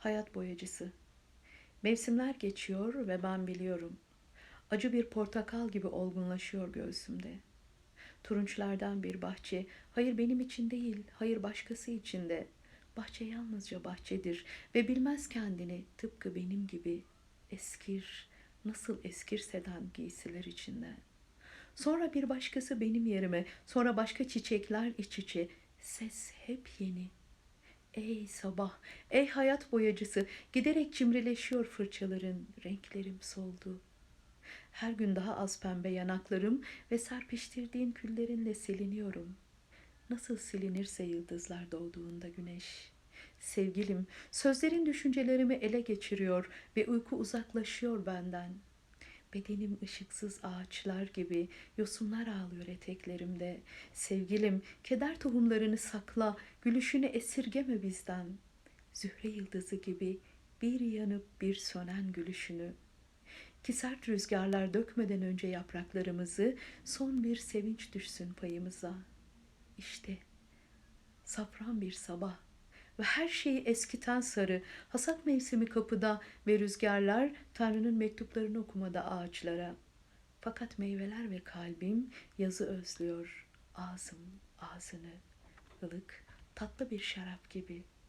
Hayat boyacısı. Mevsimler geçiyor ve ben biliyorum. Acı bir portakal gibi olgunlaşıyor göğsümde. Turunçlardan bir bahçe, hayır benim için değil, hayır başkası için de. Bahçe yalnızca bahçedir ve bilmez kendini tıpkı benim gibi eskir, nasıl eskir sedan giysiler içinde. Sonra bir başkası benim yerime, sonra başka çiçekler iç içe, ses hep yeni. Ey sabah, ey hayat boyacısı, giderek cimrileşiyor fırçaların, renklerim soldu. Her gün daha az pembe yanaklarım ve serpiştirdiğin küllerinle siliniyorum. Nasıl silinirse yıldızlar doğduğunda güneş. Sevgilim, sözlerin düşüncelerimi ele geçiriyor ve uyku uzaklaşıyor benden. Bedenim ışıksız ağaçlar gibi yosunlar ağlıyor eteklerimde. Sevgilim, keder tohumlarını sakla, gülüşünü esirgeme bizden. Zühre yıldızı gibi bir yanıp bir sönen gülüşünü. Ki sert rüzgarlar dökmeden önce yapraklarımızı son bir sevinç düşsün payımıza. İşte safran bir sabah ve her şeyi eskiten sarı, hasat mevsimi kapıda ve rüzgarlar Tanrı'nın mektuplarını okumada ağaçlara. Fakat meyveler ve kalbim yazı özlüyor, ağzım ağzını, ılık, tatlı bir şarap gibi.''